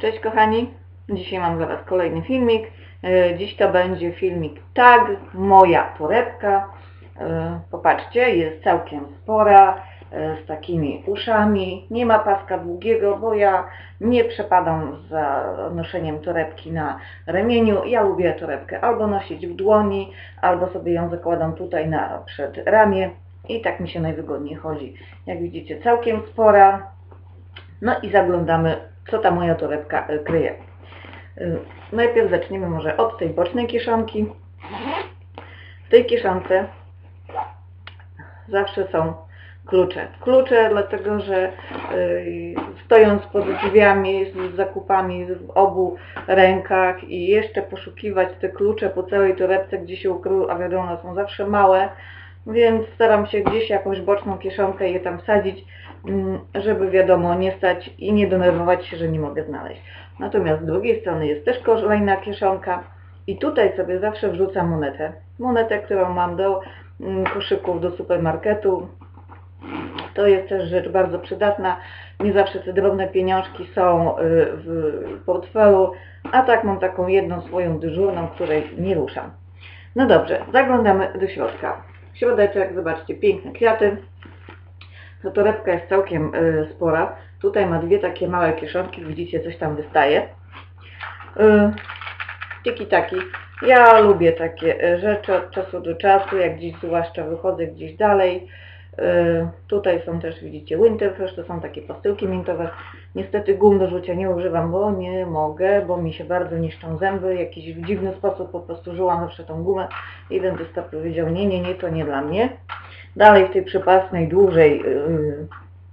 Cześć kochani, dzisiaj mam dla Was kolejny filmik. E, Dziś to będzie filmik tag, moja torebka. E, Popatrzcie, jest całkiem spora, e, z takimi uszami. Nie ma paska długiego, bo ja nie przepadam za noszeniem torebki na ramieniu. Ja lubię torebkę albo nosić w dłoni, albo sobie ją zakładam tutaj na przed ramię i tak mi się najwygodniej chodzi. Jak widzicie, całkiem spora. No i zaglądamy, co ta moja torebka e, kryje. Y, Najpierw zaczniemy może od tej bocznej kieszonki. W tej kieszonce zawsze są klucze. Klucze dlatego, że y, stojąc pod drzwiami z zakupami w obu rękach i jeszcze poszukiwać te klucze po całej torebce, gdzie się ukryły, a wiadomo, są zawsze małe, więc staram się gdzieś jakąś boczną kieszonkę je tam wsadzić, mm, żeby wiadomo, nie stać i nie denerwować się, że nie mogę znaleźć. Natomiast z drugiej strony jest też kolejna kieszonka i tutaj sobie zawsze wrzucam monetę. Monetę, którą mam do mm, koszyków, do supermarketu. To jest też rzecz bardzo przydatna. Nie zawsze te drobne pieniążki są y, w portfelu, a tak mam taką jedną swoją dyżurną, której nie ruszam. No dobrze, zaglądamy do środka. Środeczek, zobaczcie, piękne kwiaty. Ta torebka jest całkiem y, spora. Tutaj ma dwie takie małe kieszonki, widzicie, coś tam wystaje. Y, Tiki taki. Ja lubię takie y, rzeczy od czasu do czasu, jak gdzieś zwłaszcza wychodzę gdzieś dalej. Y, Tutaj są też, widzicie, Winterfresh, to są takie pastyłki mintowe. Niestety gum do rzucia nie używam, bo nie mogę, bo mi się bardzo niszczą zęby. Jakiś w dziwny sposób po prostu żyłam zawsze tą gumę i dentysta powiedział, nie, nie, nie, to nie dla mnie. Dalej w tej przypasnej, dłużej yy,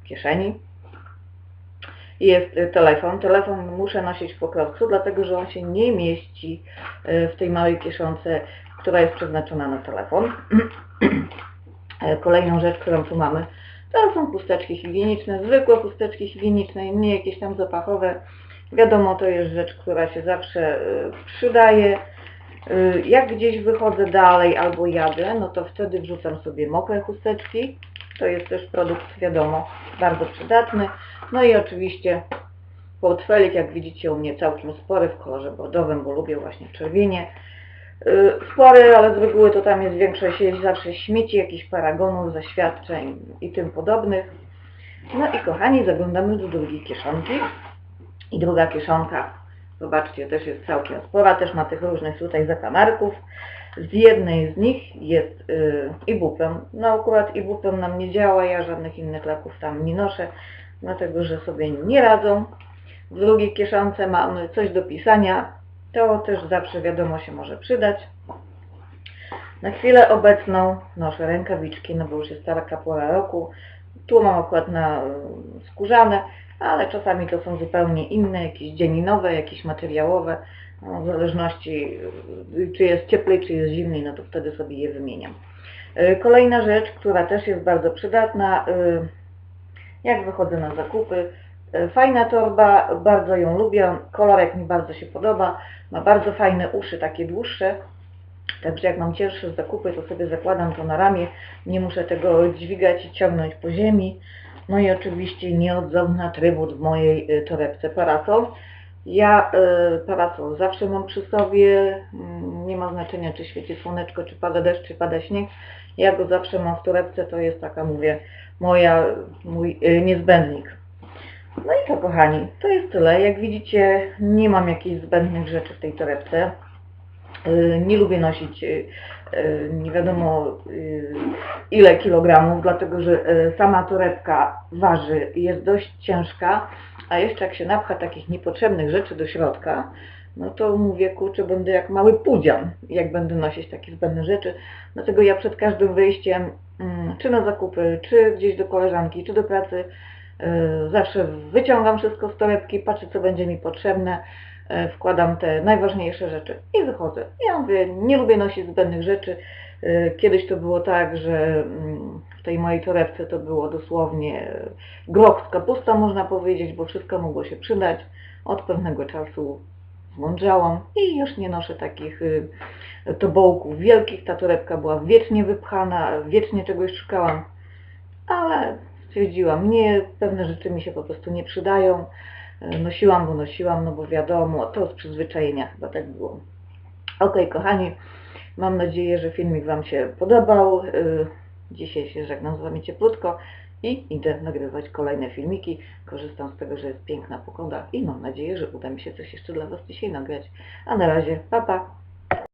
kieszeni jest y, telefon. Telefon muszę nosić po prostu, dlatego że on się nie mieści y, w tej małej kieszonce, która jest przeznaczona na telefon. E, Kolejną rzecz, którą tu mamy, to są chusteczki higieniczne, zwykłe chusteczki higieniczne, nie jakieś tam zapachowe. Wiadomo, to jest rzecz, która się zawsze y, przydaje. Y, Jak gdzieś wychodzę dalej albo jadę, no to wtedy wrzucam sobie mokre chusteczki. To jest też produkt, wiadomo, bardzo przydatny. No i oczywiście portfelik, jak widzicie u mnie całkiem spory w kolorze bordowym, bo lubię właśnie czerwienie. Yy, Spory, ale z reguły to tam jest większość jest zawsze śmieci, jakichś paragonów, zaświadczeń i tym podobnych. No i kochani, zaglądamy do drugiej kieszonki. I druga kieszonka, zobaczcie, też jest całkiem spora, też ma tych różnych tutaj zakamarków. Z jednej z nich jest yy, ibuprem. No akurat ibuprem nam nie działa, ja żadnych innych leków tam nie noszę, dlatego że sobie nie radzą. W drugiej kieszonce mamy coś do pisania, to też zawsze wiadomo się może przydać. Na chwilę obecną noszę rękawiczki, no bo już jest taka pora roku. Tu mam akurat na y, skórzane, ale czasami to są zupełnie inne, jakieś dzieninowe, jakieś materiałowe. No, w zależności y, czy jest cieplej, czy jest zimniej, no to wtedy sobie je wymieniam. Y, Kolejna rzecz, która też jest bardzo przydatna, jak wychodzę na zakupy. Y, Fajna torba, bardzo ją lubię, kolorek mi bardzo się podoba, ma bardzo fajne uszy, takie dłuższe, także jak mam cięższe zakupy, to sobie zakładam to na ramię, nie muszę tego dźwigać i ciągnąć po ziemi. No i oczywiście nieodzowny atrybut w mojej y, torebce parasol. Ja y, parasol zawsze mam przy sobie, mm, nie ma znaczenia czy świeci słoneczko, czy pada deszcz, czy pada śnieg. Ja go zawsze mam w torebce, to jest taka, mówię, moja, mój niezbędnik. No i to kochani, to jest tyle. Jak widzicie, nie mam jakichś zbędnych rzeczy w tej torebce. Y, Nie lubię nosić y, y, nie wiadomo ile kilogramów, dlatego że sama torebka waży jest dość ciężka, a jeszcze jak się napcha takich niepotrzebnych rzeczy do środka, no to mówię, kurczę, będę jak mały pudzian, jak będę nosić takie zbędne rzeczy. Dlatego ja przed każdym wyjściem, mm, czy na zakupy, czy gdzieś do koleżanki, czy do pracy, zawsze wyciągam wszystko z torebki, patrzę co będzie mi potrzebne, y, wkładam te najważniejsze rzeczy i wychodzę. Ja mówię, nie lubię nosić zbędnych rzeczy. Y, Kiedyś to było tak, że mm, w tej mojej torebce to było dosłownie grok z kapustą, można powiedzieć, bo wszystko mogło się przydać. Od pewnego czasu zmądrzałam i już nie noszę takich y, tobołków wielkich. Ta torebka była wiecznie wypchana, wiecznie czegoś szukałam, ale stwierdziłam, nie, pewne rzeczy mi się po prostu nie przydają. e, nosiłam, bo nosiłam, no bo wiadomo, to z przyzwyczajenia chyba tak było. Okej, kochani, mam nadzieję, że filmik Wam się podobał. Y, Dzisiaj się żegnam z Wami cieplutko i idę nagrywać kolejne filmiki. Korzystam z tego, że jest piękna pogoda i mam nadzieję, że uda mi się coś jeszcze dla Was dzisiaj nagrać. A na razie, pa pa!